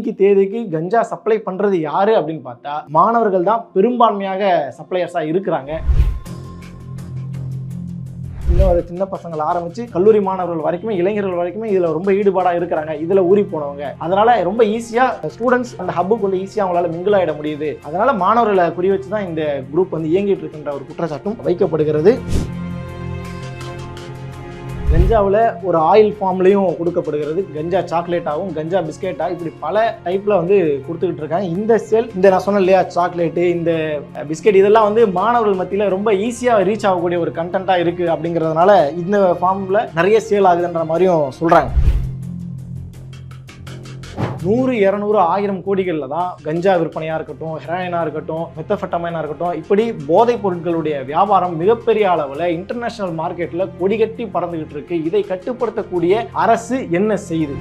இன்னைக்கு தேதிக்கு கஞ்சா சப்ளை பண்றது யாரு அப்படின்னு பார்த்தா மாணவர்கள் தான் பெரும்பான்மையாக சப்ளையர்ஸா இருக்கிறாங்க. இன்னும் ஒரு சின்ன பசங்களை ஆரம்பிச்சு கல்லூரி மாணவர்கள் வரைக்குமே இளைஞர்கள் வரைக்குமே இதுல ரொம்ப ஈடுபாடா இருக்கிறாங்க. இதுல ஊறி போனவங்க. அதனால ரொம்ப ஈஸியா ஸ்டூடெண்ட்ஸ் அந்த ஹப்புக்குள்ள ஈஸியா அவங்களால மிங்கிள் ஆயிட முடியுது. அதனால மாணவர்களை குறி வச்சு தான் இந்த குரூப் வந்து இயங்கிட்டு இருக்கின்ற ஒரு குற்றச்சாட்டும் வைக்கப்படுகிறது. கஞ்சாவில் ஒரு ஆயில் ஃபார்ம்லேயும் கொடுக்கப்படுகிறது. கஞ்சா சாக்லேட்டாகவும் கஞ்சா பிஸ்கெட்டாக இப்படி பல டைப்பில் வந்து கொடுத்துக்கிட்டு இருக்காங்க. இந்த செல் இந்த நான் சொன்னேன் இல்லையா சாக்லேட்டு இந்த பிஸ்கெட் இதெல்லாம் வந்து மாணவர்கள் மத்தியில் ரொம்ப ஈஸியாக ரீச் ஆகக்கூடிய ஒரு கண்டென்ட்டாக இருக்குது அப்படிங்கிறதுனால இந்த ஃபார்மில் நிறைய சேல் ஆகுதுன்ற மாதிரியும் சொல்கிறாங்க நூறு இரநூறு ஆயிரம் கோடிகளில் தான் கஞ்சா விற்பனையாக இருக்கட்டும் ஹெராயினாக இருக்கட்டும் மெத்தஃபட்டமைனாக இருக்கட்டும் இப்படி போதைப் பொருட்களுடைய வியாபாரம் மிகப்பெரிய அளவில் இன்டர்நேஷனல் மார்க்கெட்டில் கொடிகட்டி பறந்துகிட்டு இருக்கு. இதை கட்டுப்படுத்தக்கூடிய அரசு என்ன செய்யுது?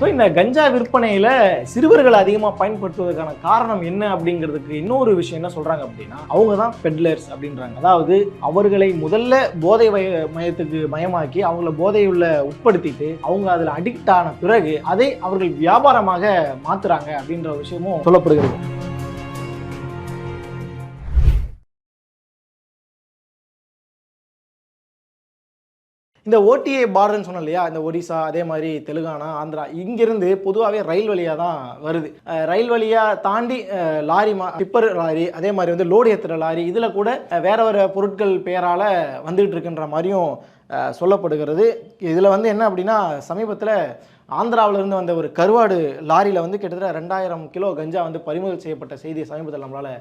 ஸோ இந்த கஞ்சா விற்பனையில் சிறுவர்கள் அதிகமாக பயன்படுத்துவதற்கான காரணம் என்ன அப்படிங்கிறதுக்கு இன்னொரு விஷயம் என்ன சொல்கிறாங்க அப்படின்னா அவங்க தான் பெட்லர்ஸ் அப்படின்றாங்க. அதாவது அவர்களை முதல்ல போதை வய மயத்துக்கு மயமாக்கி அவங்கள போதையுள்ள உட்படுத்திட்டு அவங்க அதில் அடிக்ட் ஆன பிறகு அதை அவர்கள் வியாபாரமாக மாற்றுறாங்க அப்படின்ற விஷயமும் சொல்லப்படுகிறது. இந்த ஓடிஏ பார்டர்னு சொன்னோம் இல்லையா இந்த ஒடிசா அதே மாதிரி தெலுங்கானா ஆந்திரா இங்கிருந்து பொதுவாகவே ரயில் வழியாக தான் வருது. ரயில் வழியாக தாண்டி லாரி மா டிப்பர் லாரி அதே மாதிரி வந்து லோடு ஏற்றுற லாரி இதில் கூட வேற வேற பொருட்கள் பெயரால் வந்துகிட்டு இருக்குன்ற மாதிரியும் சொல்லப்படுகிறது. இதில் வந்து என்ன அப்படின்னா சமீபத்தில் ஆந்திராவிலிருந்து வந்த ஒரு கருவாடு லாரியில் வந்து கிட்டத்தட்ட ரெண்டாயிரம் கிலோ கஞ்சா வந்து பறிமுதல் செய்யப்பட்ட செய்தியை சமீபத்தில் நம்மளால்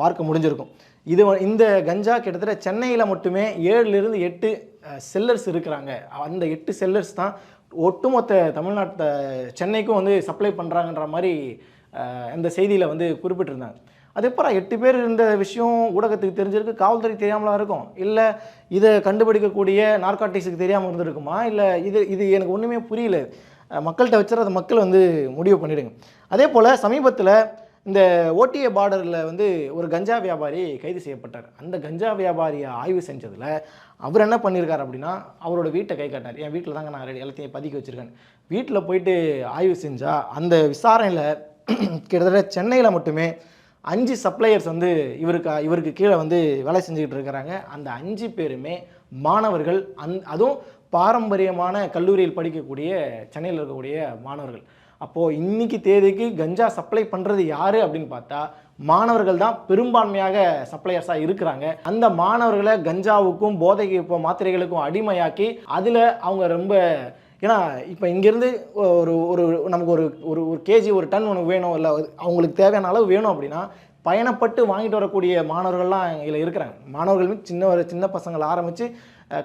பார்க்க முடிஞ்சிருக்கும். இது இந்த கஞ்சா கிட்டத்தட்ட சென்னையில் மட்டுமே ஏழுலேருந்து எட்டு செல்லர்ஸ் இருக்கிறாங்க. அந்த எட்டு செல்லர்ஸ் தான் ஒட்டுமொத்த தமிழ்நாட்டை சென்னைக்கும் வந்து சப்ளை பண்ணுறாங்கன்ற மாதிரி அந்த செய்தியில் வந்து குறிப்பிட்டிருந்தாங்க. அது எப்போ எட்டு பேர் இருந்த விஷயம் ஊடகத்துக்கு தெரிஞ்சிருக்கு காவல்துறை தெரியாமலாம் இருக்கும்? இல்லை இதை கண்டுபிடிக்கக்கூடிய நார்காட்டிக்ஸுக்கு தெரியாமல் இருந்திருக்குமா? இல்லை இது இது எனக்கு ஒன்றுமே புரியல. மக்கள்கிட்ட வச்சுற அதை மக்கள் வந்து முடிவு பண்ணிவிடுங்க அதே போல் சமீபத்தில் இந்த ஓடிஏ பார்டரில் வந்து ஒரு கஞ்சா வியாபாரி கைது செய்யப்பட்டார். அந்த கஞ்சா வியாபாரியை ஆய்வு செஞ்சதில் அவர் என்ன பண்ணியிருக்கார் அப்படின்னா அவரோட வீட்டை கை காட்டார் என் வீட்டில் தாங்க நான் ரெடி எல்லாத்தையும் பதுக்கி வச்சுருக்கேன். வீட்டில் போயிட்டு ஆய்வு செஞ்சால் அந்த விசாரணையில் கிட்டத்தட்ட சென்னையில் மட்டுமே அஞ்சு சப்ளையர்ஸ் வந்து இவருக்கு இவருக்கு கீழே வந்து வேலை செஞ்சுக்கிட்டு இருக்கிறாங்க. அந்த அஞ்சு பேருமே மாணவர்கள் அந் அதுவும் பாரம்பரியமான கல்லூரியில் படிக்கக்கூடிய சென்னையில் இருக்கக்கூடிய மாணவர்கள். அப்போது இன்னைக்கு தேதிக்கு கஞ்சா சப்ளை பண்ணுறது யார் அப்படின்னு பார்த்தா மாணவர்கள் தான் பெரும்பான்மையாக சப்ளையர்ஸாக இருக்கிறாங்க. அந்த மாணவர்களை கஞ்சாவுக்கும் போதைக்கு இப்போ மாத்திரைகளுக்கும் அடிமையாக்கி அதில் அவங்க ரொம்ப ஏன்னா இப்போ இங்கேருந்து ஒரு ஒரு நமக்கு ஒரு ஒரு ஒரு கேஜி ஒரு டன் ஒன்று வேணும் இல்லை அவங்களுக்கு தேவையான அளவு வேணும் அப்படின்னா பயணப்பட்டு வாங்கிட்டு வரக்கூடிய மாணவர்கள்லாம் இதில் இருக்கிறாங்க. மாணவர்கள் சின்ன ஒரு சின்ன பசங்களை ஆரம்பித்து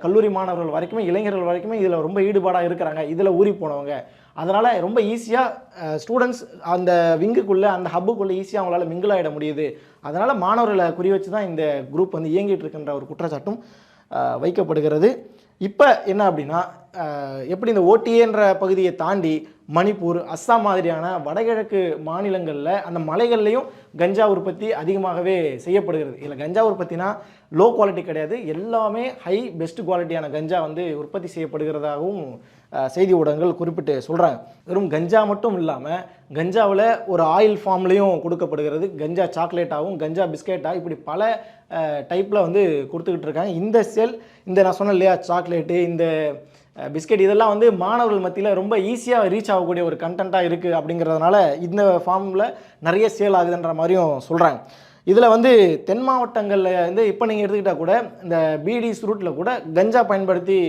கல்லூரி மாணவர்கள் வரைக்குமே இளைஞர்கள் வரைக்குமே இதில் ரொம்ப ஈடுபாடாக இருக்கிறாங்க. இதில் ஊறி போனவங்க. அதனால் ரொம்ப ஈஸியாக ஸ்டூடெண்ட்ஸ் அந்த விங்குக்குள்ளே அந்த ஹப்புக்குள்ளே ஈஸியாக அவங்களால மிங்கிள் ஆகிட முடியுது. அதனால் மாணவர்களை குறி வச்சு தான் இந்த குரூப் வந்து இயங்கிட்டு இருக்கின்ற ஒரு குற்றச்சாட்டும் வைக்கப்படுகிறது. இப்போ என்ன அப்படின்னா எப்படி இந்த ஓடிஏன்ற பகுதியை தாண்டி மணிப்பூர் அஸ்ஸாம் மாதிரியான வடகிழக்கு மாநிலங்களில் அந்த மலைகள்லையும் கஞ்சா உற்பத்தி அதிகமாகவே செய்யப்படுகிறது. இதில் கஞ்சா உற்பத்தினா லோ குவாலிட்டி கிடையாது. எல்லாமே ஹை பெஸ்ட் குவாலிட்டியான கஞ்சா வந்து உற்பத்தி செய்யப்படுகிறதாகவும் செய்தி ஊடகங்கள் குறிப்பிட்டு சொல்கிறாங்க வெறும் கஞ்சா மட்டும் இல்லாமல் கஞ்சாவில் ஒரு ஆயில் ஃபார்ம்லேயும் கொடுக்கப்படுகிறது. கஞ்சா சாக்லேட்டாகவும் கஞ்சா பிஸ்கெட்டாக இப்படி பல டைப்பில் வந்து கொடுத்துக்கிட்டு இருக்காங்க. இந்த செல் இந்த நான் சொன்னேன் இல்லையா சாக்லேட்டு இந்த பிஸ்கெட் இதெல்லாம் வந்து மாணவர்கள் மத்தியில் ரொம்ப ஈஸியாக ரீச் ஆகக்கூடிய ஒரு கண்டென்ட்டாக இருக்குது அப்படிங்கிறதுனால இந்த ஃபார்மில் நிறைய சேல் ஆகுதுன்ற மாதிரியும் சொல்கிறாங்க இதில் வந்து தென் மாவட்டங்களில் வந்து இப்போ நீங்கள் எடுத்துக்கிட்டால் கூட இந்த பிடிஸ் ரூட்டில் கூட கஞ்சா பயன்படுத்தி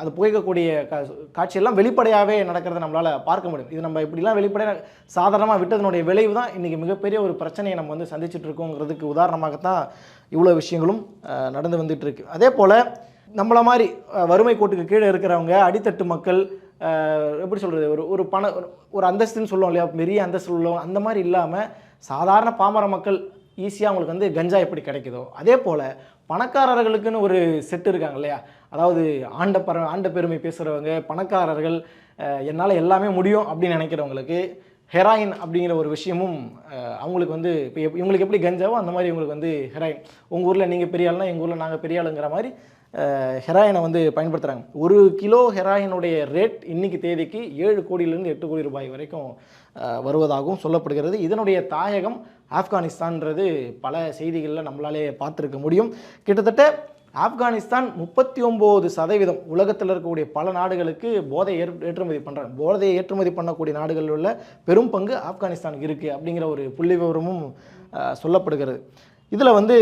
அது புகைக்கக்கூடிய கா காட்சியெல்லாம் வெளிப்படையாகவே நடக்கிறத நம்மளால் பார்க்க முடியும். இது நம்ம இப்படிலாம் வெளிப்படையாக சாதாரணமாக விட்டதனுடைய விளைவு தான் இன்றைக்கி மிகப்பெரிய ஒரு பிரச்சனையை நம்ம வந்து சந்திச்சுட்டு இருக்கோங்கிறதுக்கு உதாரணமாகத்தான் இவ்வளோ விஷயங்களும் நடந்து வந்துட்டு இருக்கு. அதே போல் நம்மள மாதிரி வறுமை கோட்டுக்கு கீழே இருக்கிறவங்க அடித்தட்டு மக்கள் எப்படி சொல்கிறது ஒரு ஒரு பண ஒரு- அந்தஸ்துன்னு சொல்லுவோம் இல்லையா பெரிய அந்தஸ்து உள்ளவங்க அந்த மாதிரி இல்லாமல் சாதாரண பாமர மக்கள் ஈஸியாக அவங்களுக்கு வந்து கஞ்சா எப்படி கிடைக்குதோ அதே போல் பணக்காரர்களுக்குன்னு ஒரு செட் இருக்காங்க இல்லையா அதாவது ஆண்ட பர ஆண்ட பெருமை பேசுகிறவங்க பணக்காரர்கள் என்னால் எல்லாமே முடியும் அப்படின்னு நினைக்கிறவங்களுக்கு ஹெராயின் அப்படிங்கிற ஒரு விஷயமும் அவங்களுக்கு வந்து இப்போ இவங்களுக்கு எப்படி கஞ்சாவோ அந்த மாதிரி இவங்களுக்கு வந்து ஹெராயின். உங்கள் ஊரில் நீங்கள் பெரிய ஆளுனா எங்கள் ஊரில் நாங்கள் பெரிய ஆளுங்கிற மாதிரி ஹெராயினை வந்து பயன்படுத்துகிறாங்க ஒரு கிலோ ஹெராயினுடைய ரேட் இன்னைக்கு தேதிக்கு ஏழு கோடியிலிருந்து எட்டு கோடி ரூபாய் வரைக்கும் வருவதாகவும் சொல்லப்படுகிறது. இதனுடைய தாயகம் ஆப்கானிஸ்தான்ன்றது பல செய்திகளில் நம்மளாலே பார்த்துருக்க முடியும். கிட்டத்தட்ட ஆப்கானிஸ்தான் முப்பத்தி ஒம்பது சதவீதம் உலகத்தில் இருக்கக்கூடிய பல நாடுகளுக்கு போதை ஏற் ஏற்றுமதி பண்ணுறாங்க போதையை ஏற்றுமதி பண்ணக்கூடிய நாடுகளில் உள்ள பெரும் பங்கு ஆப்கானிஸ்தான் இருக்குது அப்படிங்கிற ஒரு புள்ளி விவரமும் சொல்லப்படுகிறது. இதில் வந்து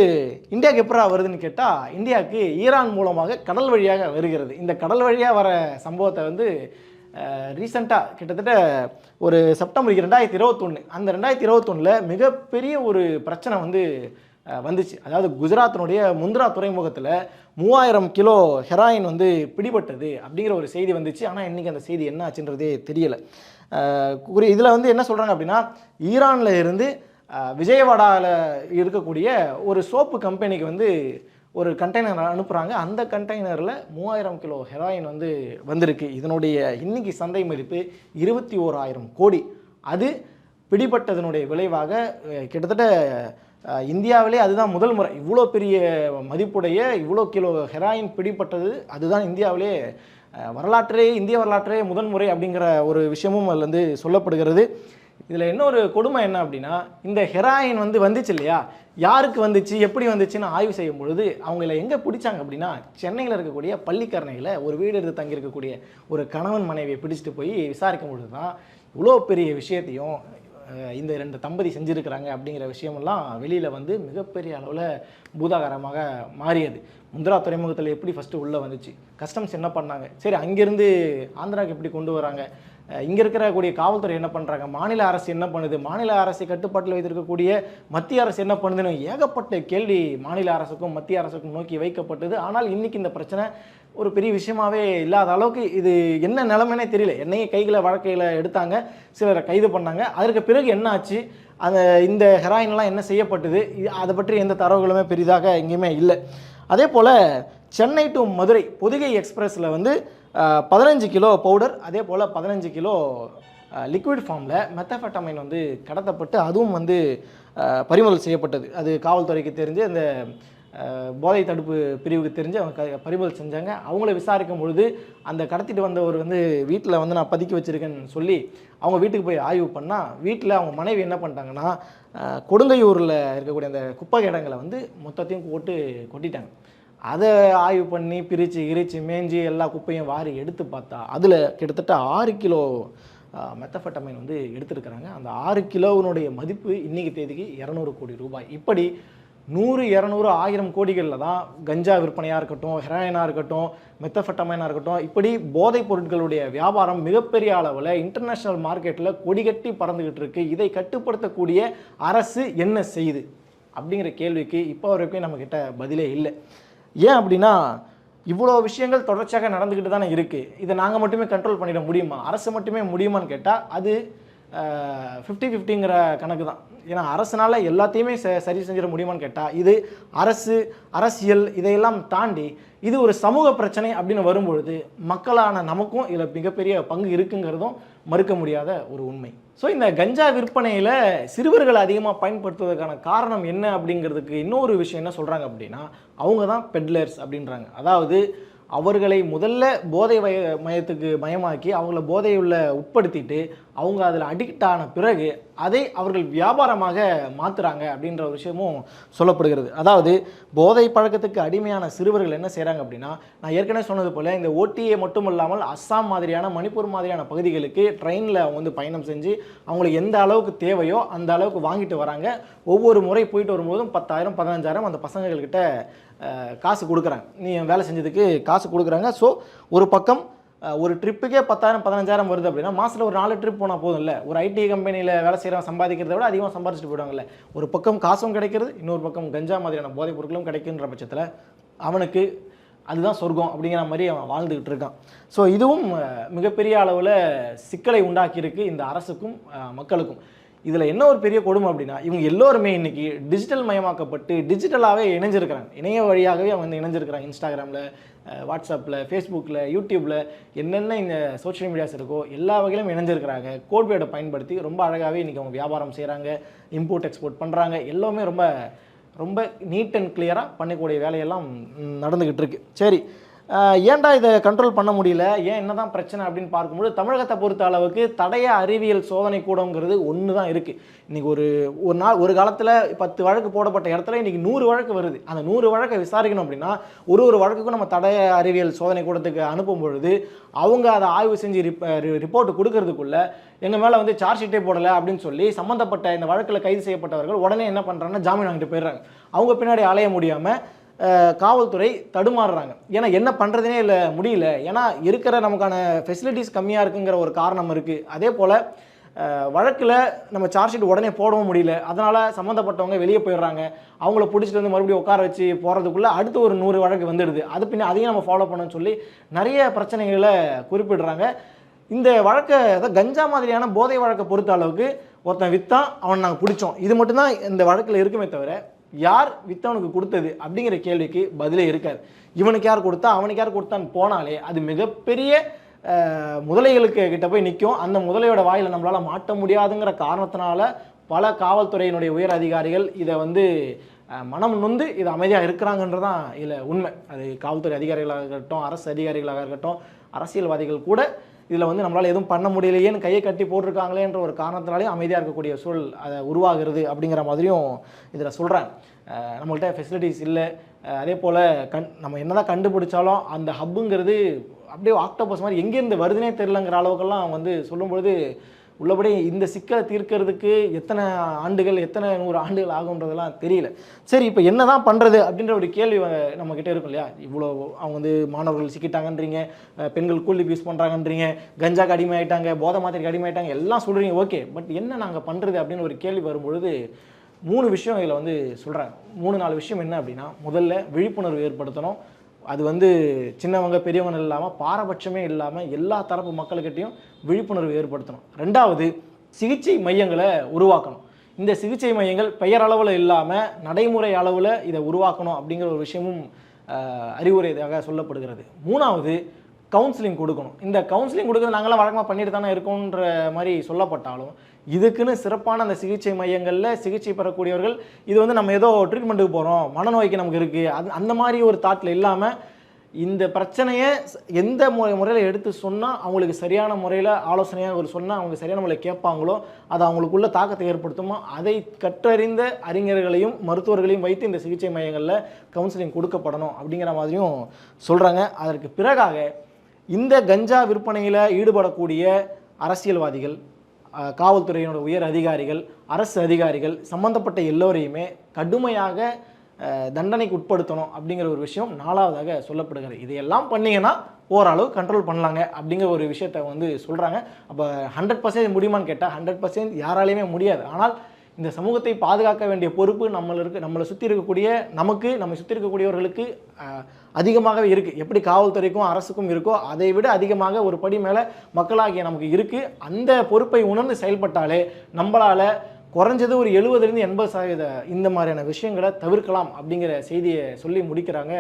இந்தியாவுக்கு எப்படா வருதுன்னு கேட்டால் இந்தியாவுக்கு ஈரான் மூலமாக கடல் வழியாக வருகிறது. இந்த கடல் வழியாக வர சம்பவத்தை வந்து ரீசண்டாக கிட்டத்தட்ட ஒரு செப்டம்பர் ரெண்டாயிரத்தி இருபத்தொன்று அந்த ரெண்டாயிரத்தி இருபத்தொன்னில் மிகப்பெரிய ஒரு பிரச்சனை வந்து வந்துச்சு. அதாவது குஜராத்தினுடைய முந்த்ரா துறைமுகத்தில் மூவாயிரம் கிலோ ஹெராயின் வந்து பிடிபட்டது அப்படிங்கிற ஒரு செய்தி வந்துச்சு. ஆனால் இன்றைக்கி அந்த செய்தி என்ன ஆச்சுன்றதே தெரியலை. குறி இதில் வந்து என்ன சொல்கிறாங்க அப்படின்னா ஈரானில் இருந்து விஜயவாடாவில் இருக்கக்கூடிய ஒரு சோப்பு கம்பெனிக்கு வந்து ஒரு கண்டெய்னர் அனுப்புகிறாங்க அந்த கண்டெய்னரில் மூவாயிரம் கிலோ ஹெராயின் வந்து வந்திருக்கு. இதனுடைய இன்னைக்கு சந்தை மதிப்பு இருபத்தி ஓராயிரம் கோடி. அது பிடிபட்டதனுடைய விளைவாக கிட்டத்தட்ட இந்தியாவிலே அதுதான் முதல் முறை. இவ்வளோ பெரிய மதிப்புடைய இவ்வளோ கிலோ ஹெராயின் பிடிப்பட்டது அதுதான் இந்தியாவிலே வரலாற்றே இந்திய வரலாற்றே முதன்முறை அப்படிங்கிற ஒரு விஷயமும் அதில் வந்து சொல்லப்படுகிறது. இதில் இன்னொரு கொடுமை என்ன அப்படின்னா இந்த ஹெராயின் வந்து வந்துச்சு இல்லையா? யாருக்கு வந்துச்சு எப்படி வந்துச்சுன்னு ஆய்வு செய்யும் பொழுது அவங்கள எங்கே பிடிச்சாங்க அப்படின்னா சென்னையில் இருக்கக்கூடிய பள்ளிக்கரணையில் ஒரு வீடு எடுத்து தங்கியிருக்கக்கூடிய ஒரு கணவன் மனைவியை பிடிச்சிட்டு போய் விசாரிக்கும் பொழுது தான் இவ்வளோ பெரிய விஷயத்தையும் இந்த ரெண்டு தம்பதி செஞ்சுருக்கிறாங்க அப்படிங்கிற விஷயமெல்லாம் வெளியில் வந்து மிகப்பெரிய அளவில் பூதாகரமாக மாறியது. முந்திரா துறைமுகத்தில் எப்படி ஃபஸ்ட்டு உள்ளே வந்துச்சு? கஸ்டம்ஸ் என்ன பண்ணாங்க? சரி அங்கேருந்து ஆந்திராவுக்கு எப்படி கொண்டு வராங்க? இங்கே இருக்கக்கூடிய காவல்துறை என்ன பண்ணுறாங்க மாநில அரசு என்ன பண்ணுது? மாநில அரசை கட்டுப்பாட்டில் வைத்திருக்கக்கூடிய மத்திய அரசு என்ன பண்ணுதுன்னு ஏகப்பட்ட கேள்வி மாநில அரசுக்கும் மத்திய அரசுக்கும் நோக்கி வைக்கப்பட்டது. ஆனால் இன்னைக்கு இந்த பிரச்சனை ஒரு பெரிய விஷயமாவே இல்லாத அளவுக்கு இது என்ன நிலைமைனே தெரியல. என்னையே கைகளை வழக்கையில் எடுத்தாங்க சிலரை கைது பண்ணாங்க. அதற்கு பிறகு என்ன ஆச்சு அந்த இந்த ஹெராயின்லாம் என்ன செய்யப்பட்டது? அதை பற்றி எந்த தரவுகளுமே பெரிதாக எங்கேயுமே இல்லை. அதே போல் சென்னை டு மதுரை பொதிகை எக்ஸ்பிரஸில் வந்து பதினஞ்சு கிலோ பவுடர் அதே போல் பதினஞ்சு கிலோ லிக்விட் ஃபார்மில் மெத்தஃபெட்டமைன் வந்து கடத்தப்பட்டு அதுவும் வந்து பறிமுதல் செய்யப்பட்டது. அது காவல்துறைக்கு தெரிஞ்சு அந்த போதை தடுப்பு பிரிவுக்கு தெரிஞ்சு அவங்க க- பறிமுதல் செஞ்சாங்க. அவங்கள விசாரிக்கும் பொழுது அந்த கடத்திட்டு வந்தவர் வந்து வீட்டில் வந்து நான் பதுக்கி வச்சுருக்கேன்னு சொல்லி அவங்க வீட்டுக்கு போய் ஆய்வு பண்ணால் வீட்டில் அவங்க மனைவி என்ன பண்ணிட்டாங்கன்னா கொடுங்கையூரில் இருக்கக்கூடிய அந்த குப்பை இடங்களை வந்து மொத்தத்தையும் போட்டு கொட்டிட்டாங்க. அதை ஆய்வு பண்ணி பிரித்து கிரிச்சு மேஞ்சி எல்லா குப்பையும் வாரி எடுத்து பார்த்தா அதில் கிட்டத்தட்ட ஆறு கிலோ மெத்தஃபெட்டமைன் வந்து எடுத்திருக்கிறாங்க. அந்த ஆறு கிலோவினுடைய மதிப்பு இன்னைக்கு தேதிக்கு இரநூறு கோடி ரூபாய். இப்படி நூறு இரநூறு ஆயிரம் கோடிகளில் தான் கஞ்சா விற்பனையாக இருக்கட்டும் ஹெராயினாக இருக்கட்டும் மெத்தஃபெட்டமைனாக இருக்கட்டும் இப்படி போதைப் பொருட்களுடைய வியாபாரம் மிகப்பெரிய அளவில் இன்டர்நேஷ்னல் மார்க்கெட்டில் கொடிகட்டி பறந்துக்கிட்டு இருக்குது இதை கட்டுப்படுத்தக்கூடிய அரசு என்ன செய்யுது? அப்படிங்கிற கேள்விக்கு இப்போ வரைக்கும் நம்மக்கிட்ட பதிலே இல்லை. ஏன் அப்படின்னா இவ்வளோ விஷயங்கள் தொடர்ச்சியாக நடந்துக்கிட்டு தானே இருக்குது இதை நாங்கள் மட்டுமே கண்ட்ரோல் பண்ணிட முடியுமா? அரசு மட்டுமே முடியுமான்னு கேட்டால் அது ஃபிஃப்டி ஃபிஃப்டிங்கிற கணக்கு தான். ஏன்னா அரசனால் எல்லாத்தையுமே ச சரி செஞ்சிட முடியுமான்னு கேட்டால் இது அரசு அரசியல் இதையெல்லாம் தாண்டி இது ஒரு சமூக பிரச்சனை அப்படின்னு வரும்பொழுது மக்களான நமக்கும் இதில் மிகப்பெரிய பங்கு இருக்குங்கிறதும் மறுக்க முடியாத ஒரு உண்மை. ஸோ இந்த கஞ்சா விற்பனையில் சிறுவர்கள் அதிகமாக பயன்படுத்துவதற்கான காரணம் என்ன அப்படிங்கிறதுக்கு இன்னொரு விஷயம் என்ன சொல்கிறாங்க அப்படின்னா அவங்க தான் பெட்லர்ஸ் அப்படின்றாங்க. அதாவது அவர்களை முதல்ல போதை வய மயத்துக்கு மயமாக்கி அவங்கள போதையுள்ள உட்படுத்திட்டு அவங்க அதில் அடிக்ட் ஆன பிறகு அதை அவர்கள் வியாபாரமாக மாற்றுறாங்க அப்படின்ற ஒரு விஷயமும் சொல்லப்படுகிறது. அதாவது போதை பழக்கத்துக்கு அடிமையான சிறுவர்கள் என்ன செய்கிறாங்க அப்படின்னா நான் ஏற்கனவே சொன்னது போல் இந்த ஓட்டியை மட்டும் இல்லாமல் அஸ்ஸாம் மாதிரியான மணிப்பூர் மாதிரியான பகுதிகளுக்கு ட்ரெயினில் அவங்க வந்து பயணம் செஞ்சு அவங்களுக்கு எந்த அளவுக்கு தேவையோ அந்த அளவுக்கு வாங்கிட்டு வராங்க. ஒவ்வொரு முறை போயிட்டு வரும்போதும் பத்தாயிரம் பதினஞ்சாயிரம் அந்த பசங்கள்கிட்ட காசு கொடுக்குறாங்க. நீ வேலை செஞ்சதுக்கு காசு கொடுக்குறாங்க. ஸோ ஒரு பக்கம் ஒரு ட்ரிப்புக்கே பத்தாயிரம் பதினஞ்சாயிரம் வருது அப்படின்னா மாதத்தில் ஒரு நாலு ட்ரிப் போனால் போதும் இல்லை ஒரு ஐடி கம்பெனியில் வேலை செய்கிறவன் சம்பாதிக்கிறத விட அதிகமாக சம்பாதிச்சுட்டு போயிடுவாங்கல்ல. ஒரு பக்கம் காசும் கிடைக்கிறது இன்னொரு பக்கம் கஞ்சா மாதிரியான போதைப் பொருட்களும் கிடைக்குன்ற பட்சத்தில் அவனுக்கு அதுதான் சொர்க்கம் அப்படிங்கிற மாதிரி அவன் வாழ்ந்துக்கிட்டு இருக்கான். ஸோ இதுவும் மிகப்பெரிய அளவில் சிக்கலை உண்டாக்கியிருக்கு இந்த அரசுக்கும் மக்களுக்கும். இதில் என்ன ஒரு பெரிய கொடுமை அப்படின்னா இவங்க எல்லோருமே இன்றைக்கி டிஜிட்டல் மயமாக்கப்பட்டு டிஜிட்டலாகவே இணைஞ்சிருக்கிறாங்க. இணைய வழியாகவே அவங்க வந்து இணைஞ்சிருக்கிறாங்க. இன்ஸ்டாகிராமில் வாட்ஸ்அப்பில் ஃபேஸ்புக்கில் யூடியூப்பில் என்னென்ன இந்த சோஷியல் மீடியாஸ் இருக்கோ எல்லா வகையிலும் இணைஞ்சிருக்கிறாங்க. கோட்வேர்டை பயன்படுத்தி ரொம்ப அழகாகவே இன்றைக்கி அவங்க வியாபாரம் செய்கிறாங்க இம்போர்ட் எக்ஸ்போர்ட் பண்ணுறாங்க எல்லாமே ரொம்ப ரொம்ப நீட் அண்ட் கிளியராக பண்ணக்கூடிய வேலையெல்லாம் நடந்துக்கிட்டு இருக்கு. சரி ஏன்டா இதை கண்ட்ரோல் பண்ண முடியல? ஏன் என்னதான் பிரச்சனை அப்படின்னு பார்க்கும்போது தமிழகத்தை பொறுத்த அளவுக்கு தடைய அறிவியல் சோதனை கூடங்கிறது ஒன்று தான் இருக்குது இன்றைக்கி ஒரு ஒரு நாள் ஒரு காலத்தில் பத்து வழக்கு போடப்பட்ட இடத்துல இன்றைக்கி நூறு வழக்கு வருது. அந்த நூறு வழக்கை விசாரிக்கணும் அப்படின்னா ஒரு ஒரு வழக்குக்கும் நம்ம தடைய அறிவியல் சோதனை கூடத்துக்கு அனுப்பும் பொழுது அவங்க அதை ஆய்வு செஞ்சு ரிப்போர்ட் கொடுக்கறதுக்குள்ளே எங்கள் மேலே வந்து சார்ஜ் ஷீட்டே போடலை அப்படின்னு சொல்லி சம்மந்தப்பட்ட இந்த வழக்கில் கைது செய்யப்பட்டவர்கள் உடனே என்ன பண்ணுறாங்கன்னா ஜாமீன் வாங்கிட்டு போயிடுறாங்க. அவங்க பின்னாடி அலைய முடியாமல் காவல்துறை தடுமாறுறாங்க. ஏன்னா என்ன பண்ணுறதுனே இல்லை முடியல. ஏன்னா இருக்கிற நமக்கான ஃபெசிலிட்டிஸ் கம்மியாக இருக்குங்கிற ஒரு காரணம் இருக்குது அதே போல் வழக்கில் நம்ம சார்ஜ் ஷீட் உடனே போடவும் முடியல. அதனால் சம்மந்தப்பட்டவங்க வெளியே போயிடுறாங்க. அவங்கள பிடிச்சிட்டு வந்து மறுபடியும் உட்கார வச்சு போகிறதுக்குள்ளே அடுத்து ஒரு நூறு வழக்கு வந்துடுது. அது பின்ன அதையும் நம்ம ஃபாலோ பண்ணணும்னு சொல்லி நிறைய பிரச்சனைகளை குறிப்பிடுறாங்க. இந்த வழக்கை அதாவது கஞ்சா மாதிரியான போதை வழக்கை பொறுத்த அளவுக்கு ஒருத்தன் விற்றான் அவன் நாங்கள் பிடிச்சோம். இது மட்டும்தான் இந்த வழக்கில் இருக்குமே தவிர யார் வித்தவனுக்கு கொடுத்தது அப்படிங்கிற கேள்விக்கு பதிலே இருக்காது. இவனுக்கு யார் கொடுத்தா அவனுக்கு யார் கொடுத்தான்னு போனாலே அது மிகப்பெரிய முதலைகளுக்கு கிட்ட போய் நிற்கும் அந்த முதலையோட வாயில் நம்மளால் மாட்ட முடியாதுங்கிற காரணத்தினால பல காவல்துறையினுடைய உயர் அதிகாரிகள் இதை வந்து மனம் நொந்து இது அமைதியாக இருக்கிறாங்கன்றதான் இதில் உண்மை. அது காவல்துறை அதிகாரிகளாக இருக்கட்டும் அரசு அதிகாரிகளாக இருக்கட்டும் அரசியல்வாதிகள் கூட இதில் வந்து நம்மளால் எதுவும் பண்ண முடியலையேன்னு கையை கட்டி போட்டிருக்காங்களேன்ற ஒரு காரணத்தினாலே அமைதியாக இருக்கக்கூடிய சூழல் அதை உருவாகிறது அப்படிங்கிற மாதிரியும் இதில் சொல்கிறேன் நம்மள்கிட்ட ஃபெசிலிட்டிஸ் இல்லை. அதே போல் கண் நம்ம என்னதான் கண்டுபிடிச்சாலும் அந்த ஹப்புங்கிறது அப்படியே ஆக்டோபஸ் மாதிரி எங்கேருந்து வருதுனே தெரிலங்கிற அளவுக்கெல்லாம் வந்து சொல்லும்பொழுது உள்ளபடி இந்த சிக்கலை தீர்க்கிறதுக்கு எத்தனை ஆண்டுகள் எத்தனை நூறு ஆண்டுகள் ஆகுன்றதெல்லாம் தெரியல. சரி இப்போ என்ன தான் பண்ணுறது அப்படின்ற ஒரு கேள்வி வ- நம்ம இருக்கும் இல்லையா? இவ்வளோ அவங்க வந்து மாணவர்கள் சிக்கிட்டாங்கன்றீங்க பெண்கள் கூலி யூஸ் பண்ணுறாங்கன்றீங்க கஞ்சாக்கு அடிமையாயிட்டாங்க போதை மாத்திரைக்கு அடிமையாயிட்டாங்க எல்லாம் சொல்கிறீங்க ஓகே பட் என்ன நாங்கள் பண்ணுறது அப்படின்னு ஒரு கேள்வி வரும்பொழுது மூணு விஷயம் இதில் வந்து சொல்கிறாங்க மூணு நாலு விஷயம் என்ன அப்படின்னா முதல்ல விழிப்புணர்வு ஏற்படுத்தணும். அது வந்து சின்னவங்க பெரியவங்க இல்லாமல் பாரபட்சமே இல்லாமல் எல்லா தரப்பு மக்கள்கிட்டையும் விழிப்புணர்வு ஏற்படுத்தணும். ரெண்டாவது சிகிச்சை மையங்களை உருவாக்கணும். இந்த சிகிச்சை மையங்கள் பெயர் அளவில் இல்லாமல் நடைமுறை அளவில் இதை உருவாக்கணும் அப்படிங்கிற ஒரு விஷயமும் அறிவுரைதாக அறிவுரையாக சொல்லப்படுகிறது. மூணாவது கவுன்சிலிங் கொடுக்கணும். இந்த கவுன்சிலிங் கொடுக்கறது நாங்களாம் வழக்கமாக பண்ணிட்டு தானே இருக்கோன்ற மாதிரி சொல்லப்பட்டாலும் இதுக்குன்னு சிறப்பான அந்த சிகிச்சை மையங்களில் சிகிச்சை பெறக்கூடியவர்கள் இது வந்து நம்ம ஏதோ ட்ரீட்மெண்ட்டுக்கு போகிறோம் மனநோய்க்கு நமக்கு இருக்குது அது அந்த மாதிரி ஒரு தாட்டில் இல்லாமல் இந்த பிரச்சனையை எந்த மு முறையில் எடுத்து சொன்னால் அவங்களுக்கு சரியான முறையில் ஆலோசனையாக ஒரு சொன்னால் அவங்க சரியான முறையில் கேட்பாங்களோ அது அவங்களுக்குள்ள தாக்கத்தை ஏற்படுத்துமோ அதை கற்றறிந்த அறிஞர்களையும் மருத்துவர்களையும் வைத்து இந்த சிகிச்சை மையங்களில் கவுன்சிலிங் கொடுக்கப்படணும் அப்படிங்கிற மாதிரியும் சொல்கிறாங்க அதற்கு பிறகாக இந்த கஞ்சா விற்பனையில் ஈடுபடக்கூடிய அரசியல்வாதிகள் காவல்துறையினோட உயர் அதிகாரிகள் அரசு அதிகாரிகள் சம்பந்தப்பட்ட எல்லோரையுமே கடுமையாக தண்டனைக்கு உட்படுத்தணும் அப்படிங்கிற ஒரு விஷயம் நாலாவதாக சொல்லப்படுகிறது. இதையெல்லாம் பண்ணீங்கன்னா ஓரளவு கண்ட்ரோல் பண்ணலாங்க அப்படிங்கிற ஒரு விஷயத்தை வந்து சொல்கிறாங்க அப்போ ஹண்ட்ரட் பர்சன்ட் முடியுமான்னு கேட்டால் ஹண்ட்ரட் பர்சன்ட் யாராலையுமே முடியாது. ஆனால் இந்த சமூகத்தை பாதுகாக்க வேண்டிய பொறுப்பு நம்மளுக்கு நம்மளை சுற்றி இருக்கக்கூடிய நமக்கு நம்மை சுற்றி இருக்கக்கூடியவர்களுக்கு அதிகமாகவே இருக்குது எப்படி காவல்துறைக்கும் அரசுக்கும் இருக்கோ அதை விட அதிகமாக ஒரு படி மேலே மக்களாகிய நமக்கு இருக்குது அந்த பொறுப்பை உணர்ந்து செயல்பட்டாலே நம்மளால் குறைஞ்சது ஒரு எழுபதுலேருந்து எண்பது சதவீத இந்த மாதிரியான விஷயங்களை தவிர்க்கலாம் அப்படிங்கிற செய்தியை சொல்லி முடிக்கிறாங்க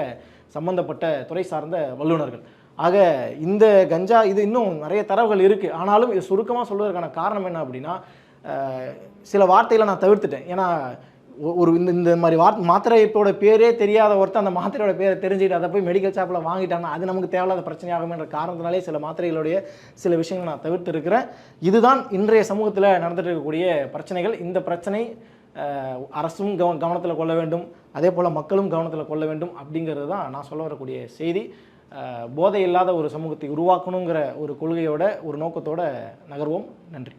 சம்பந்தப்பட்ட துறை சார்ந்த வல்லுநர்கள். ஆக இந்த கஞ்சா இது இன்னும் நிறைய தரவுகள் இருக்குது ஆனாலும் இது சுருக்கமாக சொல்வதற்கான காரணம் என்ன அப்படின்னா சில வார்த்தைகளை நான் தவிர்த்துட்டேன். ஏன்னா ஒரு இந்த இந்த மாதிரி வார்த் மாத்திரையோட பேரே தெரியாத ஒருத்தர் அந்த மாத்திரையோட பேரை தெரிஞ்சுக்கிட்டு அதை போய் மெடிக்கல் ஷாப்பில் வாங்கிட்டாங்கன்னா அது நமக்கு தேவையில்லாத பிரச்சனையாகுமென்ற காரணத்தினாலே சில மாத்திரைகளுடைய சில விஷயங்களை நான் தவிர்த்து இருக்கிறேன் இதுதான் இன்றைய சமூகத்தில் நடந்துட்டு இருக்கக்கூடிய பிரச்சனைகள். இந்த பிரச்சனை அரசும் கவ கவனத்தில் கொள்ள வேண்டும். அதே போல் மக்களும் கவனத்தில் கொள்ள வேண்டும் அப்படிங்கிறது தான் நான் சொல்ல வரக்கூடிய செய்தி. போதை இல்லாத ஒரு சமூகத்தை உருவாக்கணுங்கிற ஒரு கொள்கையோட ஒரு நோக்கத்தோட நகர்வோம். நன்றி.